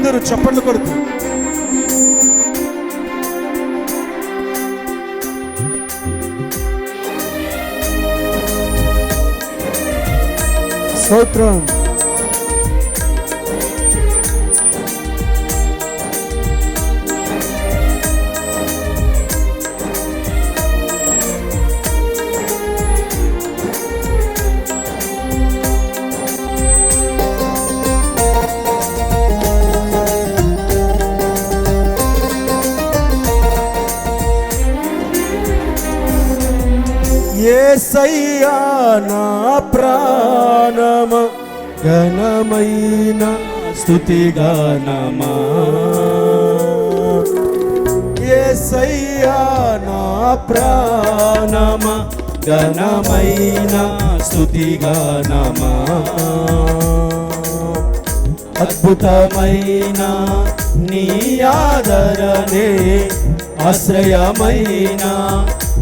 అందరూ చప్పట్లు కొడుతూ. స్తోత్రం. ఏసయ్యా నా ప్రాణమ? ఘనమైన స్థుతిగానమా ఏసయ్యా నా ప్రాణమ? ఘనమైన స్థుతిగానమా అద్భుతమైన నీ ఆదరణే ఆశ్రయమైన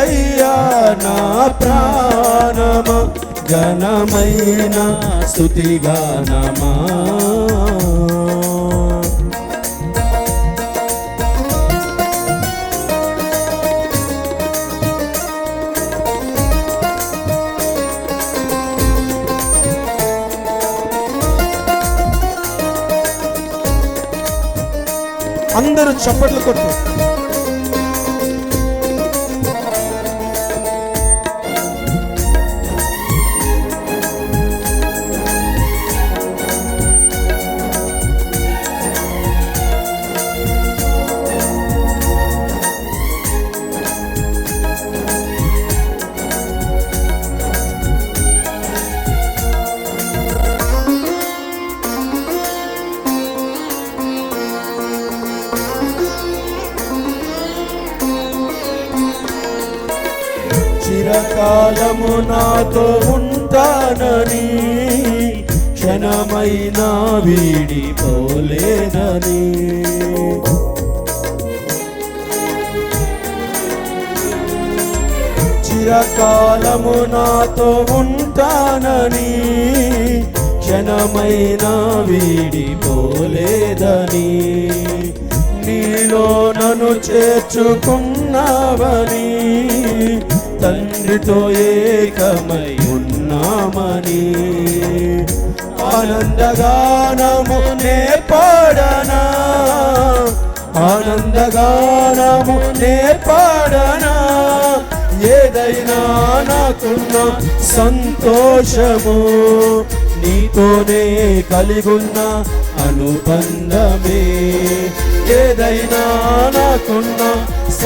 ఏసయ్యా నా ప్రాణమ ఘనమైన స్థుతిగానమా అందరూ చప్పట్లు కొట్టు. చిరకాలము నాతో ఉంటానని క్షణమైనా వీడిపోలేదని. చిరకాలము నాతో ఉంటానని క్షణమైనా వీడిపోలేదని. నీలో నన్ను చేర్చుకున్నావని తండ్రితో ఏకమై ఉన్నామని. ఆనందగానము నే పాడనా? ఆనందగానము నే పాడనా? ఏదైనా నాకున్న సంతోషము నీతోనే కలిగున్న అనుబంధమే. ఏదైనా నాకున్న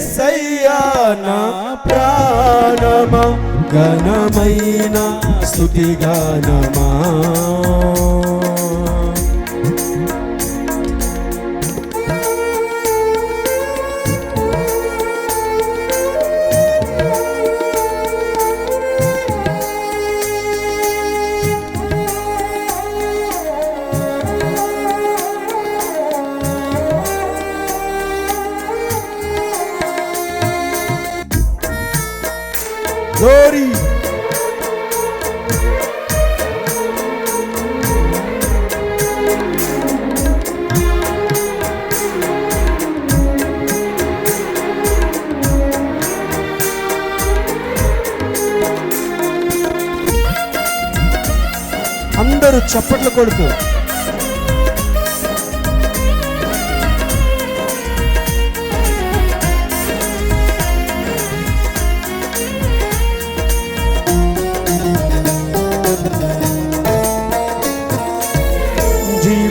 సయ్యానా ప్రాణమా ఘనమైన స్థుతిగానమా. Dori. అందరూ చప్పట్లు కొడుతూ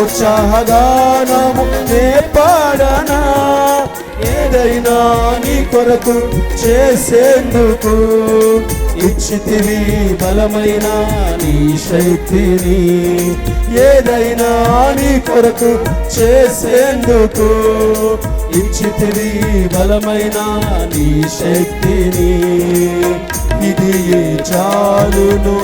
ఉత్సాహగానము నే పాడనా? ఏదైనా నీ కొరకు చేసేందుకు ఇచ్చితివి బలమైన నీ శక్తిని. ఏదైనా నీ కొరకు చేసేందుకు ఇచ్చితివి బలమైన నీ శక్తిని. ఇది చాలును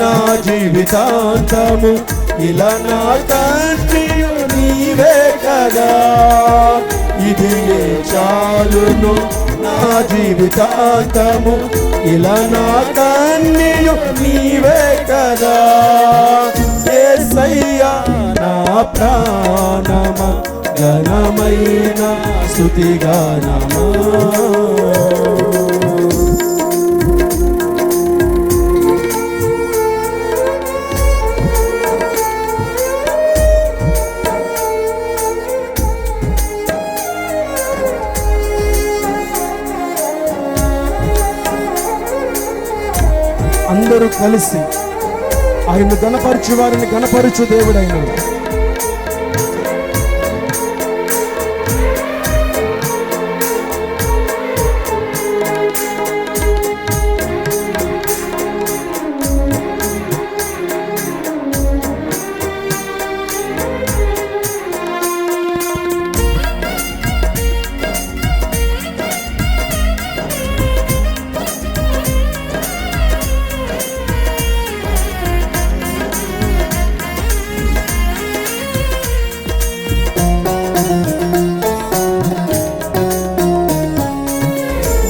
నా జీవితాంతము. ఇలా నా తండ్రియు నీవే కదా. ఇది చాలును? నా జీవితాంతము. ఇలా నా కన్నీయు నీవే కదా. ఏసయ్యా నా ప్రాణమ. ఘనమైన స్థుతిగానమా. కలిసి ఆయన గణపరచు వారిని గణపరచు దేవుడైన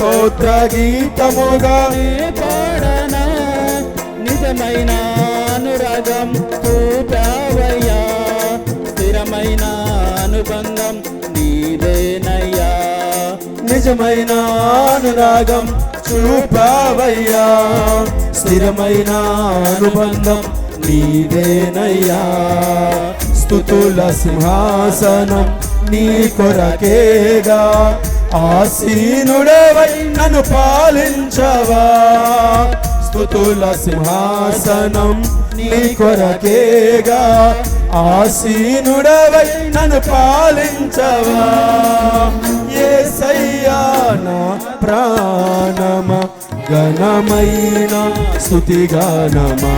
స్తోత్ర గీతముగానే పాడనా నిజమైన అనురాగం చూపావయ్యా. స్థిరమైన అనుబంధం నీదేనయ్యా. నిజమైన అనురాగం చూపావయ్యా. స్థిరమైన అనుబంధం నీదేనయ్యా. స్థుతుల సింహాసనం నీ కొరకేగా. ఆసీనుడవై నన్ను పాలించవా? స్థుతుల సింహాసనం నీ కొరకేగా. ఆసీనుడవై నన్ను పాలించవా? ఏ నా ప్రాణమా? ఘనమైన స్థుతిగానమా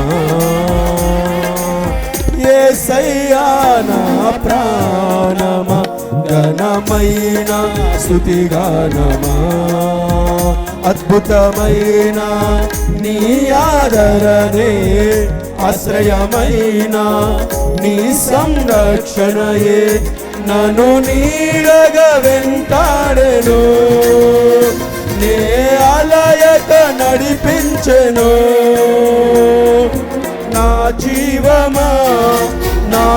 ఏసయ్యా నా ప్రాణమా ఘనమైన స్థుతిగానమా అద్భుతమైన నీ ఆదరణే ఆశ్రయమైన నీ సంరక్షణయే. నన్ను నీడగ వెంటాడెను నే అలయక నడిపించెను.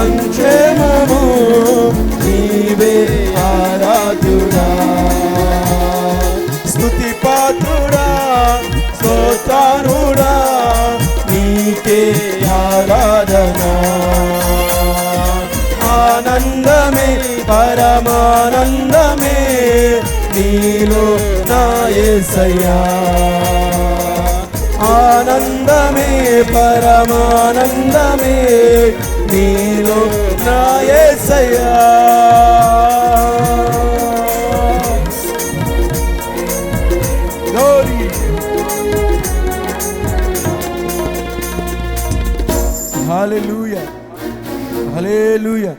సంక్షేమము. నీవే ఆరాధుడా. స్థుతి పాత్రుడా స్తోత్రుడా నీకే ఆరాధనా. ఆనందమే పరమానందమే నీలో నా ఏసయ్యా. ఆనందమే పరమానందమే నీలో నా యేసయ్యా Glory. Hallelujah.